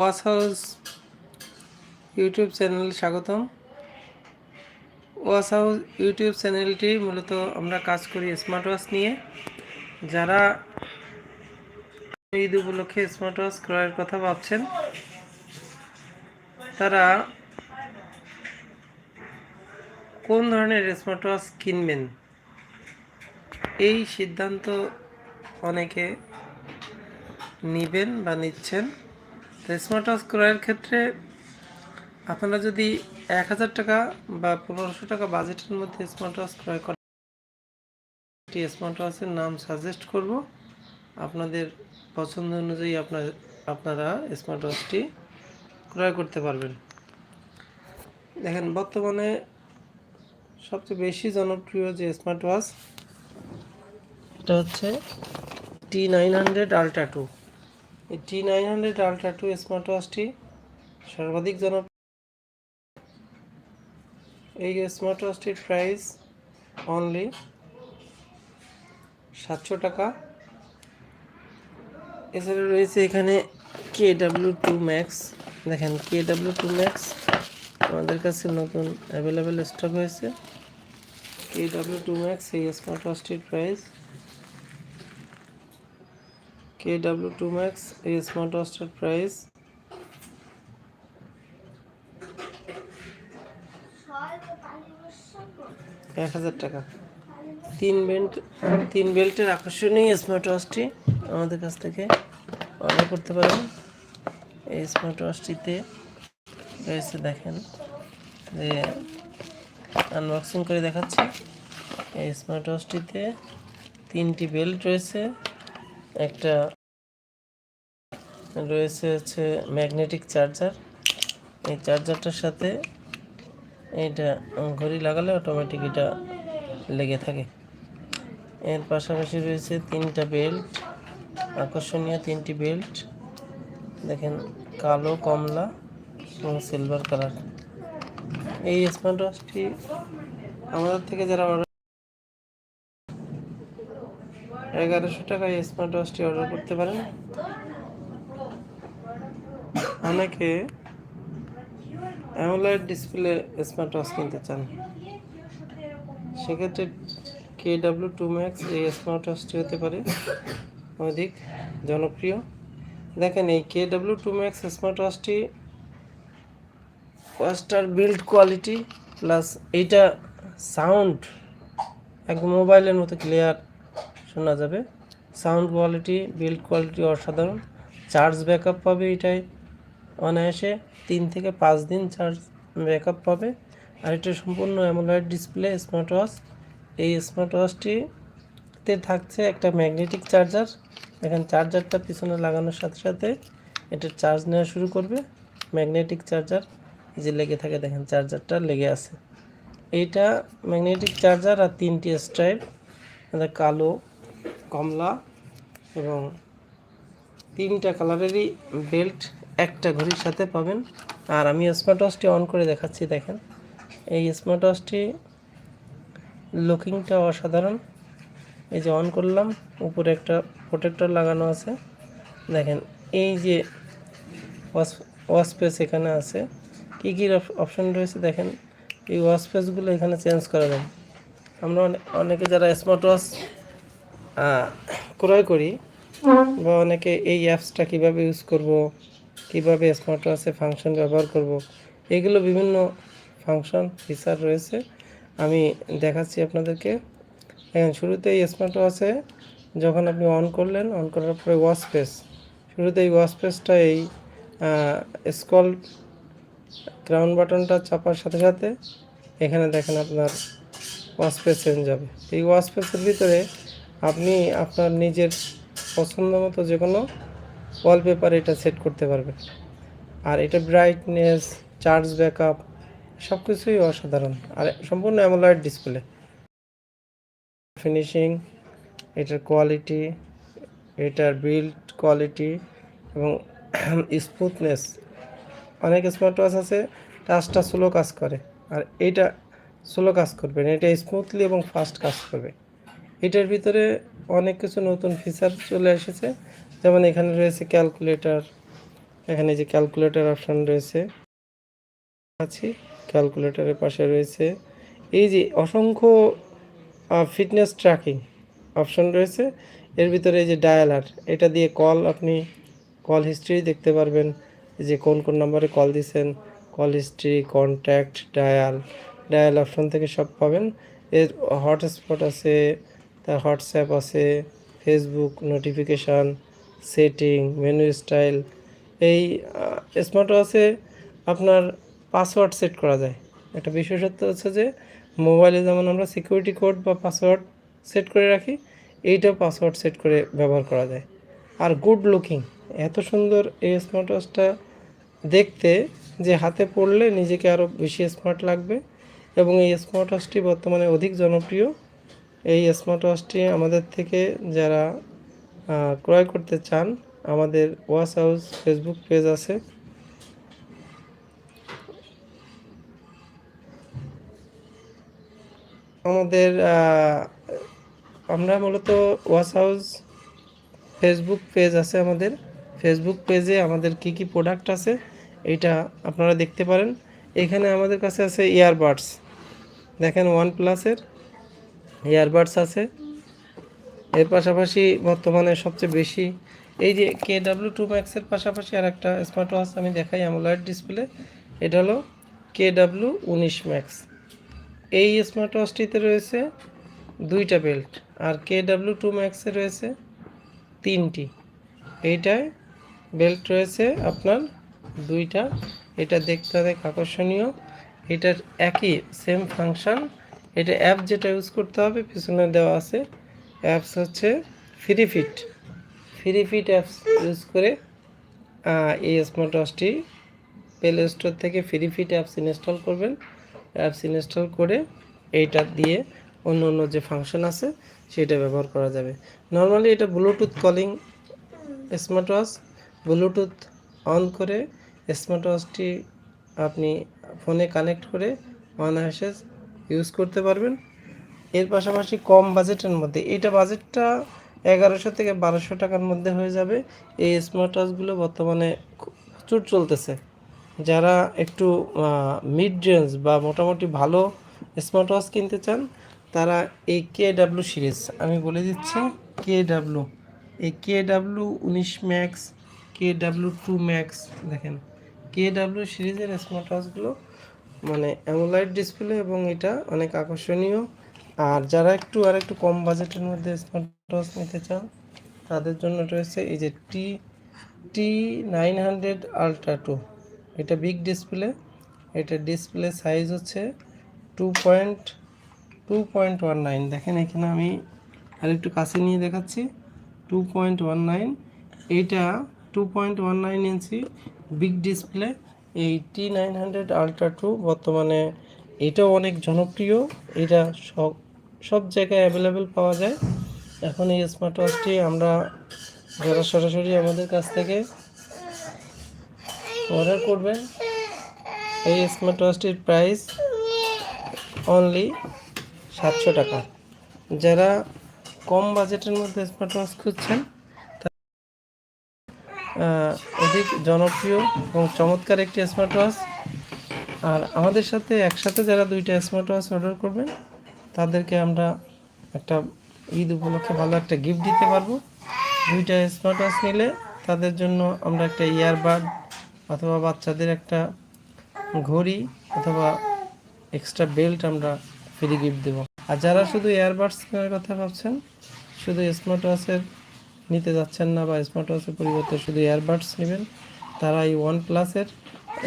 ওয়াস house YouTube channel স্বাগতম। ওয়াস house YouTube চ্যানেলটি মূলত আমরা কাজ করি স্মার্ট ওয়াচ নিয়ে। যারা ঈদ উপলক্ষে স্মার্ট ওয়াচ ক্রয়ের কথা ভাবছেন, তারা কোন ধরনের স্মার্ট ওয়াচ কিনবেন? এই সিদ্ধান্ত অনেকে নেবেন বা নিচ্ছেন। তো স্মার্ট ওয়াচ ক্রয়ের ক্ষেত্রে আপনারা যদি এক হাজার টাকা বা পনেরোশো টাকা বাজেটের মধ্যে স্মার্ট ওয়াচ ক্রয় করেন, একটি স্মার্ট ওয়াচের নাম সাজেস্ট করব। আপনাদের পছন্দ অনুযায়ী আপনার, আপনারা স্মার্ট ওয়াচটি ক্রয় করতে পারবেন। দেখেন, বর্তমানে সবচেয়ে বেশি জনপ্রিয় যে স্মার্ট ওয়াচ এটা হচ্ছে T nine hundred ultra two এই T nine hundred ultra two smart ওয়াচটি সর্বাধিক জনপ্রিয় এই স্মার্ট ওয়াচটির প্রাইস অনলি সাতশো টাকা। এছাড়া রয়েছে এখানে কে ডাব্লিউ টু ম্যাক্স দেখেন কে ডাব্লিউ টু ম্যাক্স আমাদের কাছে নতুন অ্যাভেলেবেল স্টক হয়েছে। কে ডাব্লিউ টু ম্যাক্স এই smart ওয়াচটির price K W two max এই স্মার্ট ওয়াচটার প্রাইস এক হাজার টাকা। তিন বেল্ট তিন বেল্টের আকর্ষণীয় স্মার্ট ওয়াচটি আমাদের কাছ থেকে অর্ডার করতে পারেন। এই স্মার্ট ওয়াচটিতে রয়েছে দেখেন যে আনবক্সিং করে দেখাচ্ছি। এই স্মার্ট ওয়াচটিতে তিনটি বেল্ট রয়েছে। একটা রয়েছে হচ্ছে ম্যাগনেটিক চার্জার। এই চার্জারটার সাথে এইটা ঘড়ি লাগালে অটোমেটিক এটা লেগে থাকে। এর পাশাপাশি রয়েছে তিনটা বেল্ট, আকর্ষণীয় তিনটি বেল্ট। দেখেন কালো, কমলা এবং সিলভার কালার এই স্মার্ট ওয়াচটি আমাদের থেকে যারা অর্ডার এগারোশো টাকায় স্মার্ট ওয়াচটি অর্ডার করতে পারেন। অনেকে অ্যামোলাইড ডিসপ্লে স্মার্ট ওয়াচ কিনতে চান। সেক্ষেত্রে কে ডাব্লিউ টু ম্যাক্স এই স্মার্ট ওয়াচটি হতে পারে। অধিক জনপ্রিয়। দেখেন এই K W two max smart ওয়াচটি ওয়াচটার বিল্ড কোয়ালিটি প্লাস এইটা সাউন্ড এক মোবাইলের মতো ক্লিয়ার শোনা যাবে। সাউন্ড কোয়ালিটি, বিল্ড কোয়ালিটি অসাধারণ। চার্জ ব্যাকআপ পাবে এটাই। অনায়াসে তিন থেকে পাঁচ দিন চার্জ ব্যাকআপ পাবে। আর এটা সম্পূর্ণ অ্যামোলয়েড ডিসপ্লে, স্মার্ট ওয়াচ। এই স্মার্ট ওয়াচটিতে থাকছে একটা ম্যাগনেটিক চার্জার। দেখেন চার্জারটা পিছনে লাগানোর সাথে সাথে এটা চার্জ নেওয়া শুরু করবে। ম্যাগনেটিক চার্জার যে লেগে থাকে দেখেন, চার্জারটা লেগে আছে। এইটা ম্যাগনেটিক চার্জার আর তিনটি স্ট্রাইপ কালো। কমলা এবং তিনটা কালারেরই বেল্ট একটা ঘড়ির সাথে পাবেন। আর আমি স্মার্ট ওয়াচটি অন করে দেখাচ্ছি, দেখেন। এই স্মার্ট ওয়াচটি লুকিংটা অসাধারণ। এই যে অন করলাম, উপরে একটা প্রোটেক্টর লাগানো আছে। দেখেন, এই যে ওয়াশ ওয়াশপেস এখানে আছে। কী কী অপশন রয়েছে দেখেন। এই ওয়াশপেসগুলো এখানে চেঞ্জ করা যায়। আমরা অনে- অনেকে যারা স্মার্ট ওয়াচ ক্রয় করি বা অনেকে এই অ্যাপসটা কীভাবে ইউজ করব, কীভাবে স্মার্ট ওয়াচে ফাংশন ব্যবহার করব, এগুলো বিভিন্ন ফাংশন ফিচার রয়েছে। আমি দেখাচ্ছি আপনাদেরকে। এখন শুরুতে এই স্মার্ট ওয়াচে যখন আপনি অন করলেন অন করার পরে ওয়াচ পেস শুরুতে এই ওয়াচ পেসটা এই স্কল গ্রাউন্ড বাটনটা চাপার সাথে সাথে এখানে দেখেন আপনার ওয়াচ পেস চেঞ্জ হবে। এই ওয়াচ পেসের ভিতরে আপনি আপনার নিজের পছন্দ মতো যে কোনো ওয়ালপেপার এটা সেট করতে পারবেন। আর এটা ব্রাইটনেস চার্জ ব্যাকআপ সব কিছুই অসাধারণ। আর সম্পূর্ণ অ্যামোলয়েড ডিসপ্লে ফিনিশিং এটার কোয়ালিটি এটার বিল্ড কোয়ালিটি এবং স্মুথনেস অনেক স্মার্ট ওয়াচ আছে টাচটা স্লো কাজ করে। আর এইটা স্লো কাজ করবে এটা স্মুথলি এবং ফাস্ট কাজ করবে। এটার ভিতরে অনেক কিছু নতুন ফিচার চলে এসেছে। যেমন এখানে রয়েছে ক্যালকুলেটর এখানে যে ক্যালকুলেটর অপশন রয়েছে, আছি ক্যালকুলেটরের পাশে রয়েছে। এই যে অসংখ্য ফিটনেস ট্র্যাকিং অপশন রয়েছে। এর ভিতরে এই যে ডায়ালার এটা দিয়ে কল আপনি কল হিস্ট্রি দেখতে পারবেন। যে কোন কোন নম্বরে কল দিছেন call history contact dial dial option থেকে সব পাবেন। এর হটস্পট আছে তার হোয়াটসঅ্যাপ আছে, Facebook notification, setting, menu style. এই স্মার্ট ওয়াচে আপনার পাসওয়ার্ড সেট করা যায়। একটা বিশেষত্ব হচ্ছে যে মোবাইলে যেমন আমরা সিকিউরিটি কোড বা পাসওয়ার্ড সেট করে রাখি, এইটাও পাসওয়ার্ড সেট করে ব্যবহার করা যায়। আর গুড লুকিং এত সুন্দর এই স্মার্ট ওয়াচটা দেখতে যে হাতে পড়লে নিজেকে আরও বেশি স্মার্ট লাগবে। এবং এই স্মার্ট ওয়াচটি বর্তমানে অধিক জনপ্রিয়। এই স্মার্ট ওয়াচটি আমাদের থেকে যারা ক্রয় করতে চান, আমাদের ওয়াচ হাউস ফেসবুক পেজ আছে। আমাদের আমরা মূলত ওয়াচ হাউস ফেসবুক পেজ আছে আমাদের। ফেসবুক পেজে আমাদের কি কি প্রোডাক্ট আছে, এটা আপনারা দেখতে পারেন। এখানে আমাদের কাছে আছে ইয়ারবাডস দেখেন ওয়ান প্লাসের ইয়ারবাডস আছে। এর পাশাপাশি বর্তমানে সবচেয়ে বেশি এই যে কে ডাব্লিউ টু ম্যাক্সের পাশাপাশি আর একটা স্মার্ট ওয়াচ আমি দেখাই অ্যামোলয়েড ডিসপ্লে এটা হলো কে ডাব্লিউ উনিশ ম্যাক্স এই স্মার্ট ওয়াচটিতে রয়েছে দুইটা বেল্ট আর কে ডাব্লিউ টু ম্যাক্সে রয়েছে তিনটি। এইটায় বেল্ট রয়েছে আপনার দুইটা। এটা দেখতে অনেক আকর্ষণীয়। এটার একই সেম ফাংশন এটা অ্যাপ যেটা ইউজ করতে হবে, পিছনে দেওয়া আছে। অ্যাপস হচ্ছে free fit free fit apps use করে এই স্মার্ট ওয়াচটি প্লে স্টোর থেকে ফ্রি ফিট অ্যাপস ইনস্টল করবেন। অ্যাপস ইনস্টল করে এইটা দিয়ে অন্য অন্য যে ফাংশন আছে, সেটা ব্যবহার করা যাবে। নর্মালি এটা Bluetooth calling smart watch Bluetooth on করে স্মার্ট ওয়াচটি আপনি ফোনে কানেক্ট করে অনায়াসে ইউজ করতে পারবেন। এর পাশাপাশি কম বাজেটের মধ্যে, এইটা বাজেটটা এগারোশো থেকে বারোশো টাকার মধ্যে হয়ে যাবে। এই স্মার্ট ওয়াচগুলো বর্তমানে প্রচুর চলতেছে। যারা একটু মিড রেঞ্জ বা মোটামুটি ভালো স্মার্ট ওয়াচ কিনতে চান, তারা এই কে ডাব্লু সিরিজ আমি বলে দিচ্ছি কে ডাব্লু এই কে ডাব্লু উনিশ max K W two max দেখেন। কে ডাব্লু সিরিজের স্মার্ট ওয়াচগুলো মানে অ্যামোলাইট ডিসপ্লে এবং এটা অনেক আকর্ষণীয়। আর যারা একটু আর একটু কম বাজেটের মধ্যে স্মার্ট ওয়াচ নিতে চান, তাদের জন্য রয়েছে এই যে T T nine hundred ultra two এটা বিগ ডিসপ্লে এটা ডিসপ্লে সাইজ হচ্ছে two point two point one nine দেখেন এখানে আমি আর একটু কাছে নিয়ে দেখাচ্ছি। টু পয়েন্ট ওয়ান নাইন এইটা two point one nine inch big display এই T nine hundred ultra two বর্তমানে এটাও অনেক জনপ্রিয়। এটা সব সব জায়গায় অ্যাভেলেবেল পাওয়া যায়। এখন এই স্মার্ট ওয়াচটি আমরা যারা সরাসরি আমাদের কাছ থেকে অর্ডার করবেন, এই স্মার্ট ওয়াচটির প্রাইস অনলি সাতশো টাকা। যারা কম বাজেটের মধ্যে স্মার্ট ওয়াচ খুঁজছেন অধিক জনপ্রিয় এবং চমৎকার একটি স্মার্ট ওয়াচ আর আমাদের সাথে, একসাথে যারা দুইটা স্মার্ট ওয়াচ অর্ডার করবেন, তাদেরকে আমরা একটা ঈদ উপলক্ষে ভালো একটা গিফট দিতে পারব। দুইটা স্মার্ট ওয়াচ নিলে তাদের জন্য আমরা একটা ইয়ারবাড অথবা বাচ্চাদের একটা ঘড়ি অথবা এক্সট্রা বেল্ট আমরা ফ্রি গিফট দেবো। আর যারা শুধু ইয়ারবাডস কেনার কথা ভাবছেন, শুধু স্মার্ট ওয়াচের নিতে যাচ্ছেন না বা স্মার্ট ওয়াচের পরিবর্তে শুধু ইয়ারবাডস নেবেন তারা এই ওয়ান প্লাসের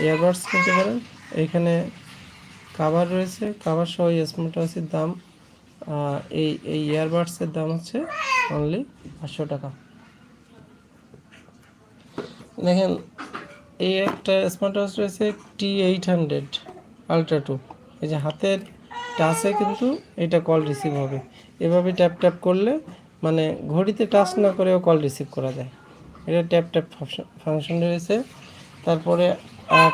ইয়ারবাডস নিতে পারেন। এইখানে কাভার রয়েছে কাভার সহ এই স্মার্ট ওয়াচের দাম এই এই ইয়ারবাডসের দাম হচ্ছে অনলি পাঁচশো টাকা। দেখেন, এই একটা স্মার্ট ওয়াচ রয়েছে T eight hundred ultra two এই যে হাতের টাচে কিন্তু এটা কল রিসিভ হবে। এভাবে ট্যাপ ট্যাপ করলে মানে ঘড়িতে টাচ না করেও কল রিসিভ করা যায়। এটা ট্যাপ ট্যাপ ফাংশন রয়েছে। তারপরে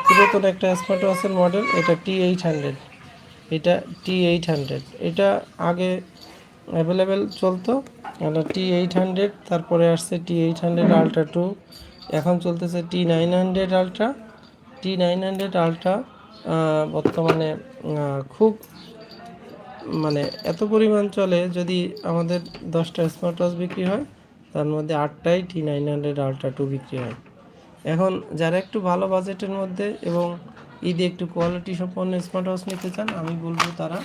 পুরাতন একটা স্মার্ট ওয়াচের মডেল এটা টি এইট হান্ড্রেড এটা টি এইট হান্ড্রেড এটা আগে অ্যাভেলেবেল চলতো এটা টি এইট হান্ড্রেড তারপরে আসছে T eight hundred ultra two এখন চলতেছে T nine hundred ultra T nine hundred ultra বর্তমানে খুব মানে এত পরিমাণ চলে যদি আমাদের দশটা স্মার্ট ওয়াচ বিক্রি হয়, তার মধ্যে আটটাই T nine hundred ultra two বিক্রি হয়। এখন যারা একটু ভালো বাজেটের মধ্যে এবং ঈদে একটু কোয়ালিটি সম্পন্ন স্মার্ট ওয়াচ নিতে চান, আমি বলব তারা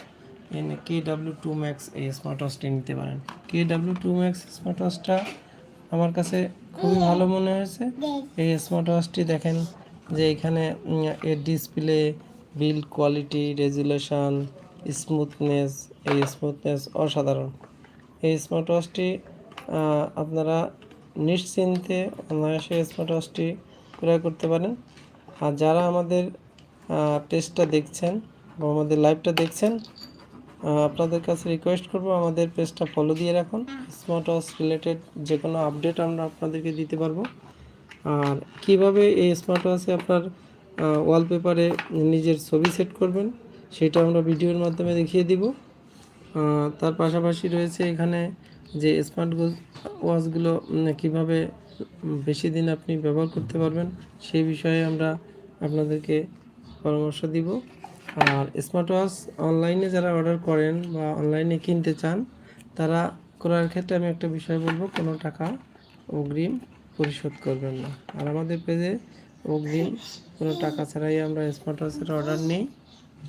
কে ডাব্লিউ টু ম্যাক্স এই স্মার্ট ওয়াচটি নিতে পারেন। K W two max smart ওয়াচটা আমার কাছে খুবই ভালো মনে হয়েছে। এই স্মার্ট ওয়াচটি দেখেন যে এখানে এর display build quality resolution smoothness এই স্মুথনেস অসাধারণ। এই স্মার্ট ওয়াচটি আপনারা নিশ্চিন্তে অনায়াসে স্মার্ট ওয়াচটি ক্রয় করতে পারেন। আর যারা আমাদের টেস্টটা দেখছেন বা আমাদের লাইভটা দেখছেন আপনাদের কাছে রিকোয়েস্ট করব, আমাদের পেজটা ফলো দিয়ে রাখুন। স্মার্ট ওয়াচ রিলেটেড যে কোনো আপডেট আমরা আপনাদেরকে দিতে পারব। আর কীভাবে এই স্মার্ট ওয়াচে আপনার ওয়ালপেপারে নিজের ছবি সেট করবেন সেটা আমরা ভিডিওর মাধ্যমে দেখিয়ে দিব। তার পাশাপাশি রয়েছে এখানে যে স্মার্ট ওয়াচগুলো কীভাবে বেশি দিন আপনি ব্যবহার করতে পারবেন সেই বিষয়ে আমরা আপনাদেরকে পরামর্শ দিব। আর স্মার্ট ওয়াচ অনলাইনে যারা অর্ডার করেন বা অনলাইনে কিনতে চান, তারা করার ক্ষেত্রে আমি একটা বিষয় বলব, কোনো টাকা অগ্রিম পরিশোধ করবেন না। আর আমাদের পেজে অগ্রিম কোনো টাকা ছাড়াই আমরা স্মার্ট ওয়াচের অর্ডার নিই।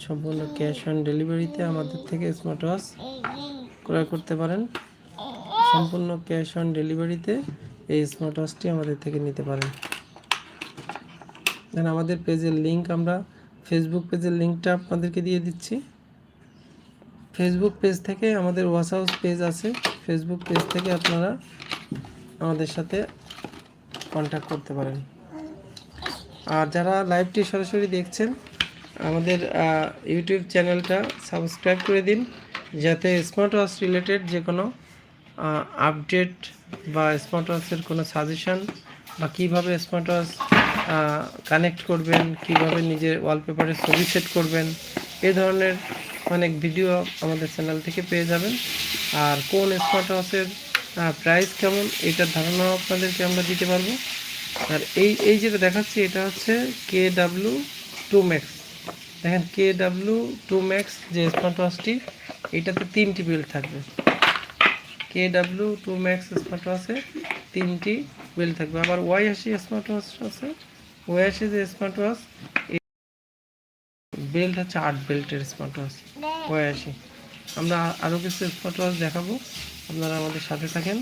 সম্পূর্ণ ক্যাশ অন ডেলিভারিতে আমাদের থেকে স্মার্ট ওয়াচ ক্রয় করতে পারেন। সম্পূর্ণ ক্যাশ অন ডেলিভারিতে এই স্মার্ট ওয়াচটি আমাদের থেকে নিতে পারেন। দেন আমাদের পেজের লিঙ্ক আমরা ফেসবুক পেজের লিঙ্কটা আপনাদেরকে দিয়ে দিচ্ছি। ফেসবুক পেজ থেকে আমাদের ওয়াশ হাউস পেজ আছে। ফেসবুক পেজ থেকে আপনারা আমাদের সাথে কন্ট্যাক্ট করতে পারেন। আর যারা লাইভটি সরাসরি দেখছেন আমাদের ইউটিউব চ্যানেলটা সাবস্ক্রাইব করে দিন, যাতে স্মার্ট ওয়াচ রিলেটেড যে কোনো আপডেট বা স্মার্ট ওয়াচের কোনো সাজেশান বা কীভাবে স্মার্ট ওয়াচ কানেক্ট করবেন, কীভাবে নিজের ওয়ালপেপারে ছবি সেট করবেন, এ ধরনের অনেক ভিডিও আমাদের চ্যানেল থেকে পেয়ে যাবেন। আর কোন স্মার্ট ওয়াচের প্রাইস কেমন, এটার ধারণাও আপনাদেরকে আমরা দিতে পারব। আর এই এই যেটা দেখাচ্ছি, এটা হচ্ছে কে ডাব্লু টু ম্যাক্স দেখেন কে ডাব্লু টু ম্যাক্স যে স্মার্ট ওয়াচটি এটাতে তিনটি বিল্ড থাকবে। K W two max smart ওয়াচে তিনটি বিল্ড থাকবে। আবার ওয়াই আশি স্মার্ট ওয়াচ আছে ওয়াই আশি যে স্মার্ট ওয়াচ বেল্ট হচ্ছে আট বেল্টের স্মার্ট ওয়াচ ওয়াই আশি আমরা আরও কিছু স্মার্ট ওয়াচ দেখাবো। আপনারা আমাদের সাথে থাকেন।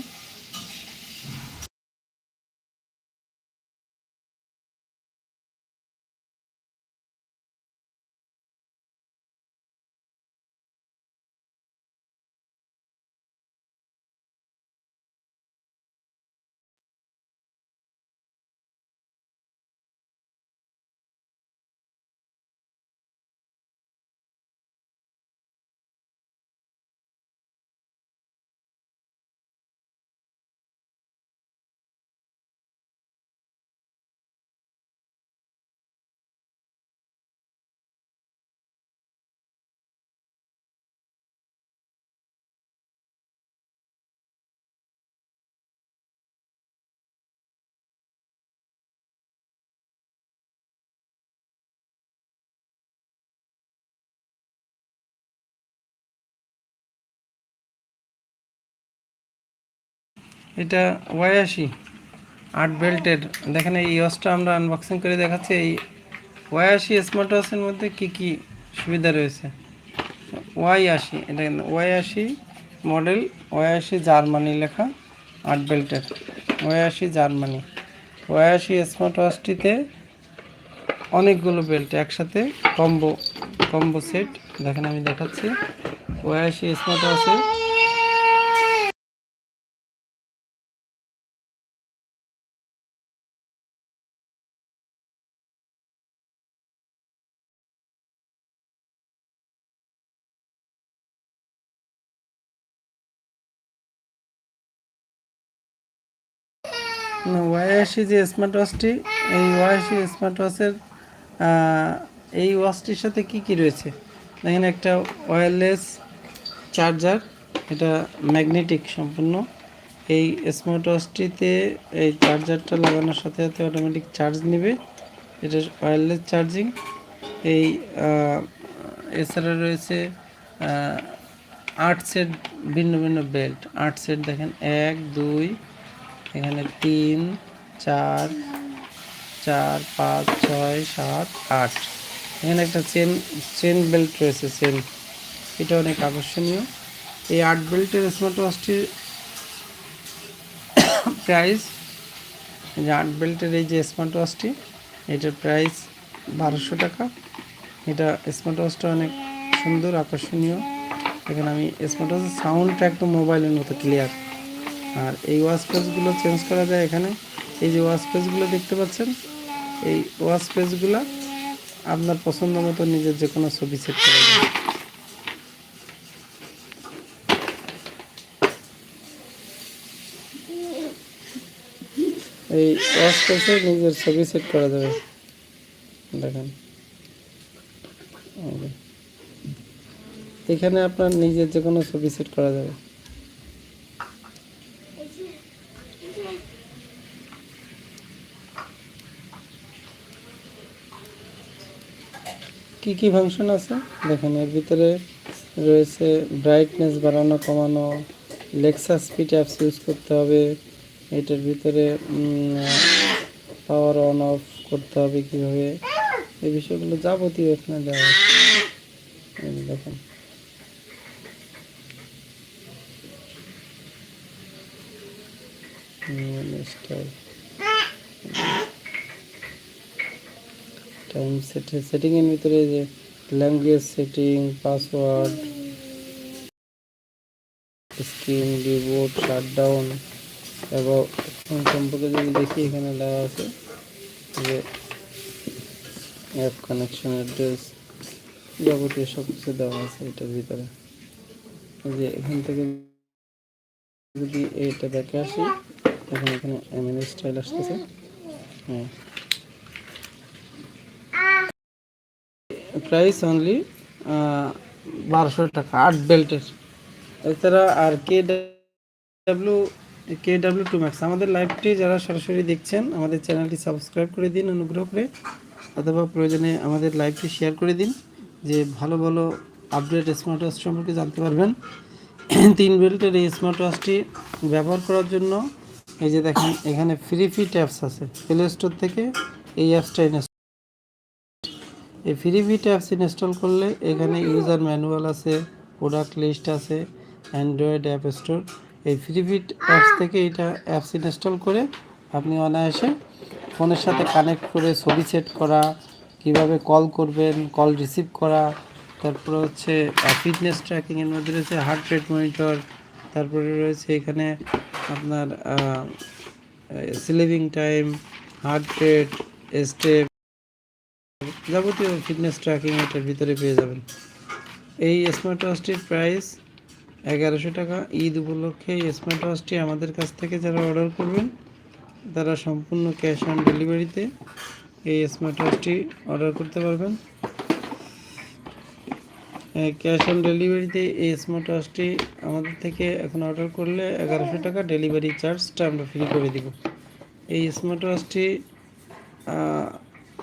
এটা ওয়াই আশি আট বেল্টের। দেখেন এই ওয়াচটা আমরা আনবক্সিং করে দেখাচ্ছি। এই ওয়াই আশি স্মার্ট ওয়াচের মধ্যে কী কী সুবিধা রয়েছে? ওয়াই আশি এটা ওয়াই আশি মডেল ওয়াই আশি জার্মানি লেখা, আট বেল্টের। ওয়াই আশি জার্মানি। ওয়াই আশি স্মার্ট ওয়াচটিতে অনেকগুলো বেল্ট একসাথে কম্বো কম্বো সেট দেখেন আমি দেখাচ্ছি। ওয়াই আশি স্মার্ট ওয়াচে ওয়াইআশি যে স্মার্ট ওয়াচটি এই ওয়াইআশি স্মার্ট ওয়াচের এই ওয়াচটির সাথে কি কি রয়েছে? দেখেন একটা ওয়্যারলেস চার্জার এটা ম্যাগনেটিক সম্পূর্ণ। এই স্মার্ট ওয়াচটিতে এই চার্জারটা লাগানোর সাথে সাথে অটোমেটিক চার্জ নেবে। এটা ওয়্যারলেস চার্জিং এই এছাড়া রয়েছে সেট ভিন্ন ভিন্ন বেল্ট আট সেট দেখেন, এক, দুই এখানে তিন, চার চার, পাঁচ, ছয়, সাত, আট। এখানে একটা চেন চেন বেল্ট রয়েছে চেন এটা অনেক আকর্ষণীয়। এই আট বেল্টের স্মার্ট ওয়াচটির প্রাইস যে আট বেল্টের এই যে স্মার্ট ওয়াচটি এটার প্রাইস বারোশো টাকা। এটা স্মার্ট ওয়াচটা অনেক সুন্দর, আকর্ষণীয়। এখানে আমি স্মার্ট ওয়াচের সাউন্ডটা একদম মোবাইলের মতো ক্লিয়ার আর এই ওয়াচ পেজগুলো চেঞ্জ করা যায় এখানে। এই যে ওয়াচ পেজগুলো দেখতে পাচ্ছেন? এই ওয়াচ পেজগুলো আপনার পছন্দ মতো নিজের যে কোনো ছবি সেট করা যায়। এই ওয়াচ পেজে নিজের ছবি সেট করা যাবে। দেখেন। এখানে আপনার নিজের যে কোনো ছবি সেট করা যাবে। কি কি ফাংশন আছে? দেখেন, এর ভিতরে রয়েছে ব্রাইটনেস বাড়ানো, কমানো লেক্সা স্পিড অ্যাপস ইউজ করতে হবে, এটার ভিতরে পাওয়ার অন অফ করতে হবে কীভাবে, এই বিষয়গুলো যাবতীয় এখানে দেওয়া দেখেন। স্টাইল। টাইম সেট সেটিং এর ভিতরে যে language setting password screen reboot shutdown এবং সম্পর্কে যদি দেখি এখানে দেওয়া আছে, যে অ্যাপ কানেকশন অ্যাড্রেস যাবতীয় সব কিছু দেওয়া আছে এটার ভিতরে। যে এখান থেকে যদি এটা দেখে আসি, তখন এখানে এমএন স্টাইল আসতেছে। হ্যাঁ। প্রাইস অনলি বারোশো টাকা, আট বেল্টের। এছাড়া আর K W K W two max, আমাদের লাইভটি যারা সরাসরি দেখছেন, আমাদের চ্যানেলটি সাবস্ক্রাইব করে দিন, অনুগ্রহ করে, অথবা প্রয়োজনে আমাদের লাইভটি শেয়ার করে দিন, যে ভালো ভালো আপডেট স্মার্ট ওয়াচ সম্পর্কে জানতে পারবেন। তিন বেল্টের এই স্মার্ট ওয়াচটি ব্যবহার করার জন্য, এই যে দেখেন, এখানে ফ্রি ফ্রি ট্যাপস আছে প্লে স্টোর থেকে এই অ্যাপসটা এই ফ্রি ফিট অ্যাপস ইনস্টল করলে এখানে ইউজার ম্যানুয়াল আছে প্রোডাক্ট লিস্ট আছে অ্যান্ড্রয়েড অ্যাপ স্টোর এই ফ্রি ফিট অ্যাপস থেকে এটা অ্যাপস ইনস্টল করে আপনি অনায়াসে ফোনের সাথে কানেক্ট করে ছবি সেট করা, কীভাবে কল করবেন কল রিসিভ করা, তারপরে হচ্ছে ফিটনেস ট্র্যাকিংয়ের মধ্যে রয়েছে হার্ট রেট মনিটর তারপরে রয়েছে এখানে আপনার sleeping time heart rate step যাবতীয় ফিটনেস ট্র্যাকিং এটার ভিতরে পেয়ে যাবেন। এই স্মার্ট ওয়াচটির প্রাইস এগারোশো টাকা। ঈদ উপলক্ষে এই স্মার্ট ওয়াচটি আমাদের কাছ থেকে যারা অর্ডার করবেন, তারা সম্পূর্ণ ক্যাশ অন ডেলিভারিতে এই স্মার্ট ওয়াচটি অর্ডার করতে পারবেন। ক্যাশ অন ডেলিভারিতে এই স্মার্ট ওয়াচটি আমাদের থেকে এখন অর্ডার করলে এগারোশো টাকা ডেলিভারি চার্জটা আমরা ফ্রি করে দিব। এই স্মার্ট ওয়াচটি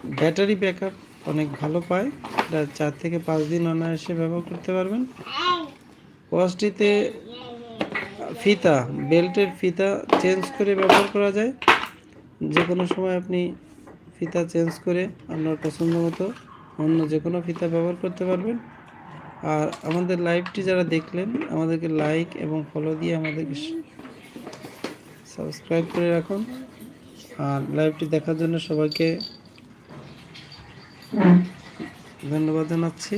ব্যাটারি ব্যাকআপ অনেক ভালো পায়। এটা চার থেকে পাঁচ দিন অনায়াসে ব্যবহার করতে পারবেন। ওয়াচটিতে ফিতা, বেল্টের ফিতা চেঞ্জ করে ব্যবহার করা যায়। যে কোনো সময় আপনি ফিতা চেঞ্জ করে আপনার পছন্দ মতো অন্য যে কোনো ফিতা ব্যবহার করতে পারবেন। আর আমাদের লাইভটি যারা দেখলেন, আমাদেরকে লাইক এবং ফলো দিয়ে আমাদেরকে সাবস্ক্রাইব করে রাখুন। আর লাইভটি দেখার জন্য সবাইকে ধন্যবাদ জানাচ্ছি।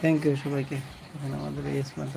থ্যাংক ইউ সবাইকে। আমাদের এই স্মার্ট